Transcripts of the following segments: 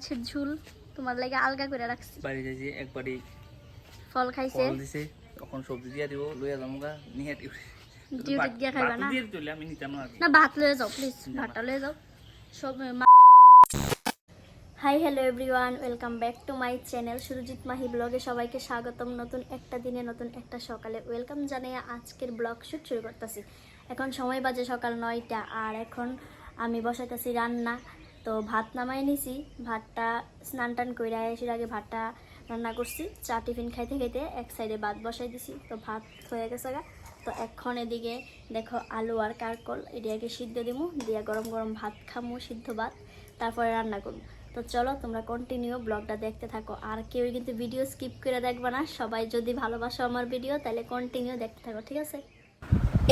মাছের ঝুল। তোমার লাগে আলগা করে রাখছি। বাড়ি যাইছি একবারই ফল খাইছে। ফল দিছে তখন সবজি দিয়া দিব লইয়া যামগা নিয়ে ডিউটি গিয়া খাইবা না? দিয়ে চলে আমি নিতাম না না ভাত লয়ে যাও প্লিজ ভাতটা লয়ে যাও। সব hi hello everyone welcome back to my channel Surajit Mahi ব্লগে সবাইকে স্বাগতম। নতুন একটা দিনে নতুন একটা সকালে। ওয়েলকাম জানিয়ে আজকের ব্লগ শুট শুরু করতেছি। এখন সময় বাজে সকাল নয়টা আর এখন আমি বসাইতেছি রান্না। তো ভাত নামাই নিছি। ভাতটা স্নান টান করে এসে আগে ভাতটা রান্না করছি। চা টিফিন খাইতে খাইতে এক সাইডে ভাত বসাই দিছি। তো ভাত হয়ে গেছে গা। তো এখন এদিকে দেখো আলু আর কারকল এটাকে সিদ্ধ দিমু। দিয়ে গরম গরম ভাত খামু, সিদ্ধ ভাত। তারপরে রান্না করব। তো চলো তোমরা কন্টিনিউ ব্লগটা দেখতে থাকো। আর কেউ কিন্তু ভিডিও স্কিপ করে দেখবে না। সবাই যদি ভালোবাসো আমার ভিডিও তাহলে কন্টিনিউ দেখতে থাকো, ঠিক আছে?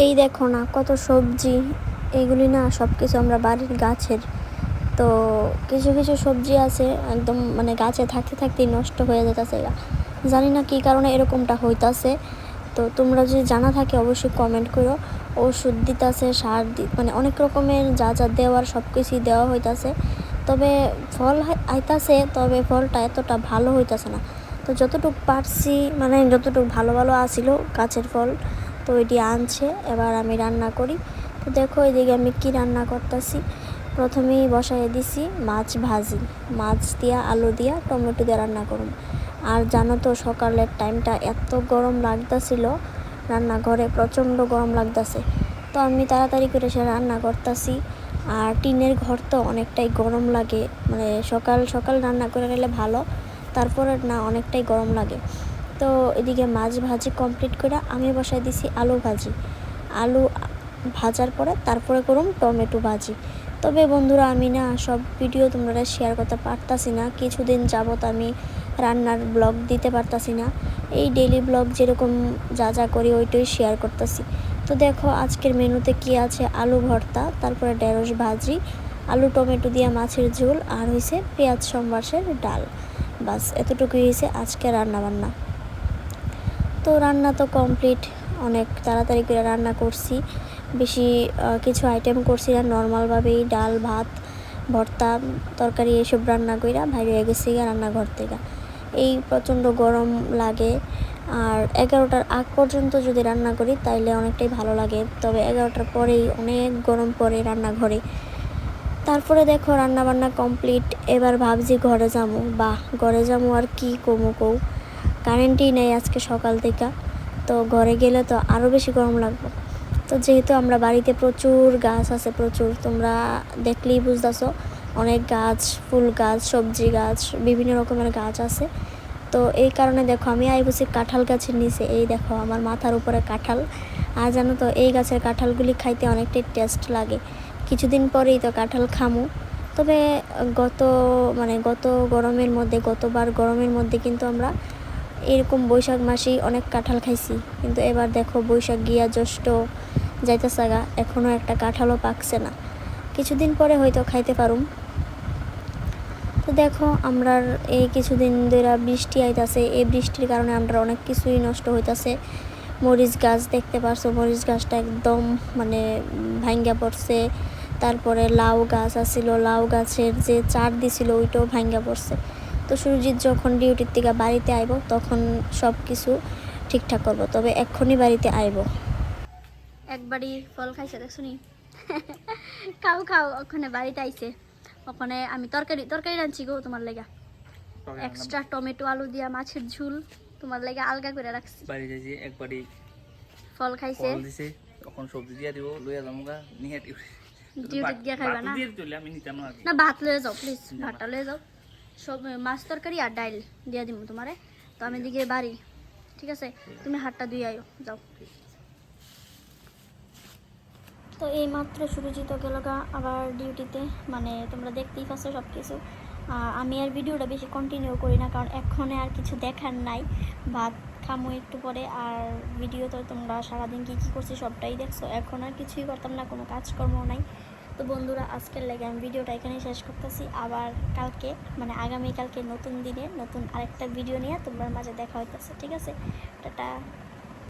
এই দেখো না, কত সবজি। এইগুলি না সব কিছু আমরা বাড়ির গাছের তো কিছু কিছু সবজি আছে, একদম মানে গাছে থাকতে থাকতেই নষ্ট হয়ে যেতেছে জানি না কী কারণে এরকমটা হইতাছে। তো তোমরা যদি জানা থাকে অবশ্যই কমেন্ট করো। ওষুধ দিতেছে, সার দি মানে অনেক রকমের যা যা দেওয়ার সব কিছুই দেওয়া হইতাছে। তবে ফল আইতাছে, তবে ফলটা এতটা ভালো হইতাছে না। তো যতটুকু পারছি মানে যতটুকু ভালো ভালো আসিল গাছের ফল, তো এটি আনছে। এবার আমি রান্না করি। তো দেখো এদিকে আমি কি রান্না করতেছি। প্রথমেই বসাই দিছি মাছ ভাজি। মাছ দিয়া, আলু দিয়া, টমেটো দিয়ে রান্না করুন আর জানো তো, সকালের টাইমটা এত গরম লাগতাছিল, রান্নাঘরে প্রচণ্ড গরম লাগতাছে। তো আমি তাড়াতাড়ি করে সে রান্না করতেছি। আর টিনের ঘর তো অনেকটাই গরম লাগে মানে সকাল সকাল রান্না করে নিলে ভালো, তারপরে না অনেকটাই গরম লাগে। তো এদিকে মাছ ভাজি কমপ্লিট করে আমি বসাই দিছি আলু ভাজি। আলু ভাজার পরে তারপরে করুম টমেটো ভাজি। তবে বন্ধুরা, আমি না সব ভিডিও তোমরা শেয়ার করতে পারতাছি না। কিছুদিন যাবত আমি রান্নার ব্লগ দিতে পারতাছি না। এই ডেইলি ব্লগ যেরকম যা যা করি ওইটাই শেয়ার করতেছি। তো দেখো, আজকের মেনুতে কি আছে? আলু ভর্তা, তারপরে ঢেঁড়স ভাজি, আলু টমেটো দিয়ে মাছের ঝোল, আর হয়েছে পেঁয়াজ সম্বাসের ডাল। বাস, এতটুকুই হয়েছে আজকে রান্না বান্না তো রান্না তো কমপ্লিট অনেক তাড়াতাড়ি করে রান্না করছি। বেশি কিছু আইটেম করছি না। নর্মালভাবেই ডাল, ভাত, ভর্তা, তরকারি এসব রান্না কইরা বাইরে গেছি রান্নাঘর থেকে। এই প্রচণ্ড গরম লাগে। আর এগারোটার আগ পর্যন্ত যদি রান্না করি, তাইলে অনেকটাই ভালো লাগে। তবে এগারোটার পরেই অনেক গরম পড়ে রান্নাঘরে। তারপরে দেখো রান্না বান্না কমপ্লিট। এবার ভাবছি ঘরে যাব। বা ঘরে যাব আর কি কমু কৌ কারেন্টই নেই আজকে সকাল থেকে। তো ঘরে গেলে তো আরও বেশি গরম লাগবে। তো যেহেতু আমরা বাড়িতে প্রচুর গাছ আছে, প্রচুর, তোমরা দেখলেই বুঝতেছো, অনেক গাছ, ফুল গাছ, সবজি গাছ, বিভিন্ন রকমের গাছ আছে। তো এই কারণে দেখো, আমি আই বসি কাঁঠাল গাছের নিচে, এই দেখো আমার মাথার উপরে কাঁঠাল। আর জানো তো, এই গাছের কাঁঠালগুলি খাইতে অনেকটাই টেস্ট লাগে। কিছুদিন পরেই তো কাঁঠাল খামু। তবে গত মানে গত গরমের মধ্যে, গতবার গরমের মধ্যে কিন্তু আমরা এরকম বৈশাখ মাসেই অনেক কাঁঠাল খাইছি। কিন্তু এবার দেখো, বৈশাখ গিয়া জ্যৈষ্ঠ যাইতেছে গা এখনও একটা কাঁঠালও পাকছে না। কিছুদিন পরে হয়তো খাইতে পারুম। তো দেখো আমরা এই কিছুদিন ধরে বৃষ্টি আইতাছে। এই বৃষ্টির কারণে আমরা অনেক কিছুই নষ্ট হইতাছে। মরিচ গাছ দেখতে পারছ, মরিচ গাছটা একদম মানে ভাঙ্গা পড়ছে। তারপরে লাউ গাছ আছিল লাউ গাছের যে চার দিছিল, ওইটাও ভাঙ্গা পড়ছে। তো সুরজিৎ যখন ডিউটির থেকে বাড়িতে আইব, তখন সব কিছু ঠিকঠাক করব, তবে এক্ষুনি বাড়িতে আইব। একবারই ফল খাইছে দেখছ নি? খাও খাও ওখানে বাড়িতে আইছে। ওখানে আমি তরকারি তরকারি রাঁধছি গো তোমার লেগা। এক্সট্রা টমেটো আলু দিয়া মাছের ঝুল তোমার লেগে আলগা করে রাখছি। বাড়ি যাইছি একবারই ফল খাইছে। ফল দিছে তখন সবজি দিয়া দিব লইয়া যামগা নিয়ে ডিউটি গিয়া খাইবা না? দিয়ে চলে আমি নিতাম না না ভাত লয়ে যাও প্লিজ ভাতটা লয়ে যাও। সব মাছ তরকারি আর ডাইল দিয়া দিব তোমারে। তো আমি দিকে বাড়ি ঠিক আছে? তুমি হাতটা ধুয়ে আয়ো যাও। তো এই মাত্র সুরজিত গেল আবার ডিউটিতে মানে তোমরা দেখতেই পাচ্ছ সব কিছু আমি আর ভিডিওটা বেশি কন্টিনিউ করি না, কারণ এক্ষণে আর কিছু দেখার নাই। ভাত খামো একটু পরে, আর ভিডিও তো তোমরা সারাদিন কী কী করছি সবটাই দেখছ। এখন আর কিছুই করতাম না, কোনো কাজকর্ম নাই। তো বন্ধুরা, আজকের লেগে আমি ভিডিওটা এখানেই শেষ করতেছি। আবার কালকে মানে আগামীকালকে নতুন দিনে নতুন আরেকটা ভিডিও নিয়ে তোমার মাঝে দেখা হইতেছে, ঠিক আছে? টাটা।